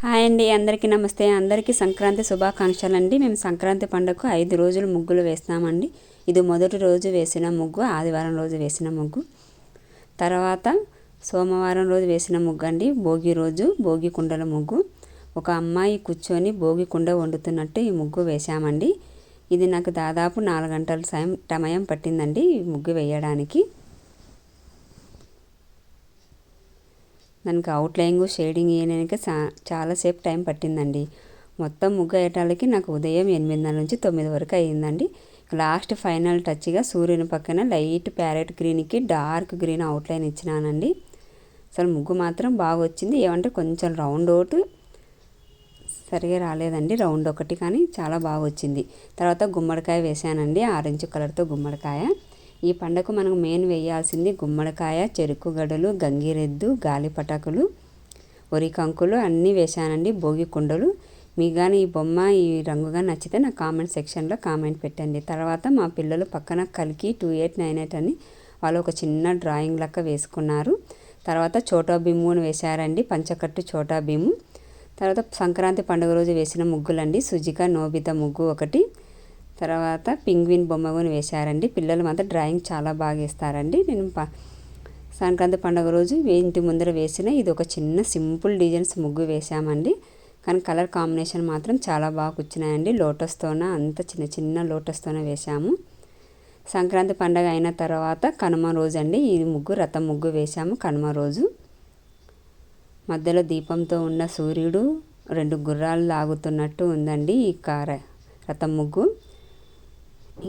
Hi అండి అందరికీ నమస్తే. అందరికీ సంక్రాంతి శుభాకాంక్షలు అండి మేము సంక్రాంతి పండుగకు ఐదు రోజులు ముగ్గులు వేస్తామండి. ఇది మొదటి రోజు వేసిన ముగ్గు ఆదివారం రోజు వేసిన ముగ్గు. తర్వాత సోమవారం రోజు వేసిన ముగ్గు అండి భోగి రోజు భోగి కుండల ముగ్గు. ఒక అమ్మాయి కూర్చొని భోగి కుండ వండుతున్నట్టు ఈ ముగ్గు వేశామండి. ఇది నాకు దాదాపు నాలుగు గంటల సమయం పట్టిందండి ఈ ముగ్గు వేయడానికి. దానికి అవుట్లైన్ షేడింగ్ వేయడానికి చాలాసేపు టైం పట్టిందండి. మొత్తం ముగ్గు వేయటానికి నాకు ఉదయం ఎనిమిదిన్నర నుంచి తొమ్మిది వరకు అయ్యిందండి. లాస్ట్ ఫైనల్ టచ్గా సూర్యుని పక్కన లైట్ ప్యారెట్ గ్రీన్కి డార్క్ గ్రీన్ అవుట్లైన్ ఇచ్చినానండి. అసలు ముగ్గు మాత్రం బాగా వచ్చింది. ఏమంటే కొంచెం రౌండ్ అవుట్ సరిగా రాలేదండి. రౌండ్ ఒకటి కానీ చాలా బాగా వచ్చింది. తర్వాత గుమ్మడికాయ వేసానండి ఆరెంజ్ కలర్తో గుమ్మడికాయ. ఈ పండగకు మనం మెయిన్ వేయాల్సింది గుమ్మడికాయ చెరుకు గడలు గంగిరెద్దు గాలి పటాకులు కంకులు అన్నీ వేశానండి భోగి కుండలు. మీకు కానీ ఈ బొమ్మ ఈ రంగుగా నచ్చితే నా కామెంట్ సెక్షన్లో కామెంట్ పెట్టండి. తర్వాత మా పిల్లలు పక్కన కలికి టూ ఎయిట్ నైన్ ఎయిట్ అని వాళ్ళు ఒక చిన్న డ్రాయింగ్ లెక్క వేసుకున్నారు. తర్వాత చోటా భీముని వేశారండి పంచకట్టు చోటా భీము. తర్వాత సంక్రాంతి పండుగ రోజు వేసిన ముగ్గులండి సుజిక నోబిత ముగ్గు ఒకటి తర్వాత పింగ్విన్ బొమ్మ కూడా వేశారండి. పిల్లలు మాత్రం డ్రాయింగ్ చాలా బాగా వేస్తారండి. నేను సంక్రాంతి పండుగ రోజు ఇంటి ముందర వేసిన ఇది ఒక చిన్న సింపుల్ డిజైన్స్ ముగ్గు వేసామండి కానీ కలర్ కాంబినేషన్ మాత్రం చాలా బాగా కూర్చున్నాయండి. లోటస్తోన అంత చిన్న చిన్న లోటస్తోనే వేసాము సంక్రాంతి పండగ అయిన తర్వాత కనుమ రోజు అండి ఈ ముగ్గు రథం ముగ్గు వేసాము కనుమ రోజు. మధ్యలో దీపంతో ఉన్న సూర్యుడు రెండు గుర్రాలు లాగుతున్నట్టు ఉందండి ఈ కార రథం ముగ్గు.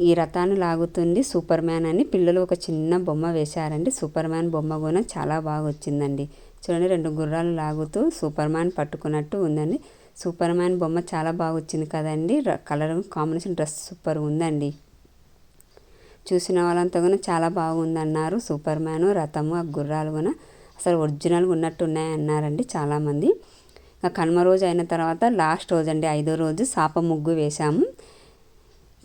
ఈ రథాన్ని లాగుతుంది సూపర్ మ్యాన్ అని. పిల్లలు ఒక చిన్న బొమ్మ వేశారండి. సూపర్ మ్యాన్ బొమ్మ కూడా చాలా బాగా వచ్చిందండి. చూడండి రెండు గుర్రాలు లాగుతూ సూపర్ మ్యాన్ పట్టుకున్నట్టు ఉందండి. సూపర్ మ్యాన్ బొమ్మ చాలా బాగా వచ్చింది కదండి. కలర్ కాంబినేషన్ డ్రెస్ సూపర్ ఉందండి. చూసిన వాళ్ళంతా కూడా చాలా బాగుందన్నారు. సూపర్ మ్యాన్ రథము ఆ గుర్రాలు కూడా అసలు ఒరిజినల్గా ఉన్నట్టు ఉన్నాయన్నారండి చాలామంది. కనుమ రోజు అయిన తర్వాత లాస్ట్ రోజు అండి ఐదో రోజు సాప ముగ్గు వేశాము.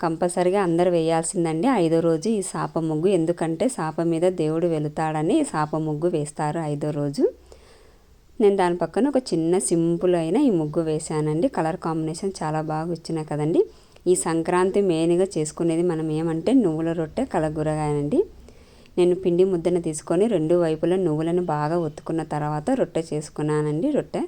కంపల్సరిగా అందరు వేయాల్సిందండి. ఐదో రోజు ఈ సాప ముగ్గు. ఎందుకంటే సాప మీద దేవుడు వెళుతాడని సాప ముగ్గు వేస్తారు ఐదో రోజు. నేను దాని పక్కన ఒక చిన్న సింపుల్ అయిన ఈ ముగ్గు వేశానండి. కలర్ కాంబినేషన్ చాలా బాగా వచ్చినాయి కదండి. ఈ సంక్రాంతి మెయిన్గా చేసుకునేది మనం ఏమంటే నువ్వుల రొట్టె కలగూరగాయనండి నేను పిండి ముద్దను తీసుకొని రెండు వైపులా నువ్వులను బాగా ఒత్తుకున్న తర్వాత రొట్టె చేసుకున్నానండి రొట్టె.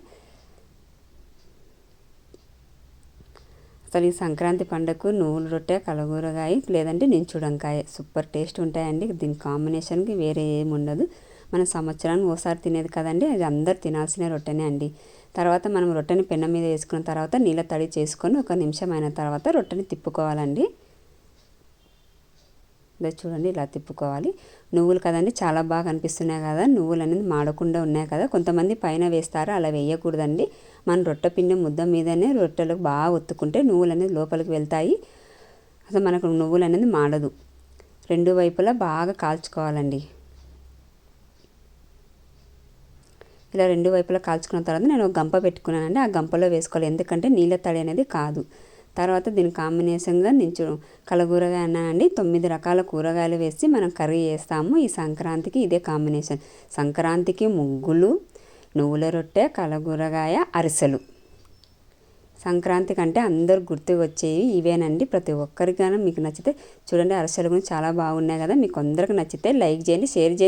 అసలు ఈ సంక్రాంతి పండుగకు నువ్వుల రొట్టె కలగూరగాయ లేదంటే నించుడంకాయ. సూపర్ టేస్ట్ ఉంటాయండి. దీని కాంబినేషన్కి వేరే ఏమి ఉండదు మనం సంవత్సరానికి ఓసారి తినేది కదండి. అది అందరు తినాల్సిన రొట్టెనే అండి. తర్వాత మనం రొట్టెని పెన్న మీద వేసుకున్న తర్వాత నీళ్ళ తడి చేసుకొని ఒక నిమిషం అయిన తర్వాత రొట్టెని తిప్పుకోవాలండి. ఇదే చూడండి ఇలా తిప్పుకోవాలి. నువ్వులు కదండి చాలా బాగా అనిపిస్తున్నాయి కదా. నువ్వులు అనేది మాడకుండా ఉన్నాయి కదా. కొంతమంది పైన వేస్తారు అలా వేయకూడదండి. మన రొట్టె పిండి ముద్ద మీదనే రొట్టెలకు బాగా ఒత్తుకుంటే నువ్వులు అనేది లోపలికి వెళ్తాయి. అసలు మనకు నువ్వులు అనేది మాడదు. రెండు వైపులా బాగా కాల్చుకోవాలండి. ఇలా రెండు వైపులా కాల్చుకున్న తర్వాత నేను ఒక గంప పెట్టుకున్నానండి. ఆ గంపలో వేసుకోవాలి. ఎందుకంటే నీళ్ళ తడి అనేది కాదు. తర్వాత దీని కాంబినేషన్గా నేను కలగూరగా అన్నానండి. తొమ్మిది రకాల కూరగాయలు వేసి మనం కర్రీ చేస్తాము. ఈ సంక్రాంతికి ఇదే కాంబినేషన్. సంక్రాంతికి ముగ్గులు నువ్వుల రొట్టె కలగూరగాయ అరిసెలు. సంక్రాంతి కంటే అందరు గుర్తు వచ్చేవి ఇవేనండి. ప్రతి ఒక్కరికైనా మీకు నచ్చితే చూడండి అరిసెలు కూడా చాలా బాగున్నాయి కదా. మీకు అందరికి నచ్చితే లైక్ చేయండి షేర్ చేయండి.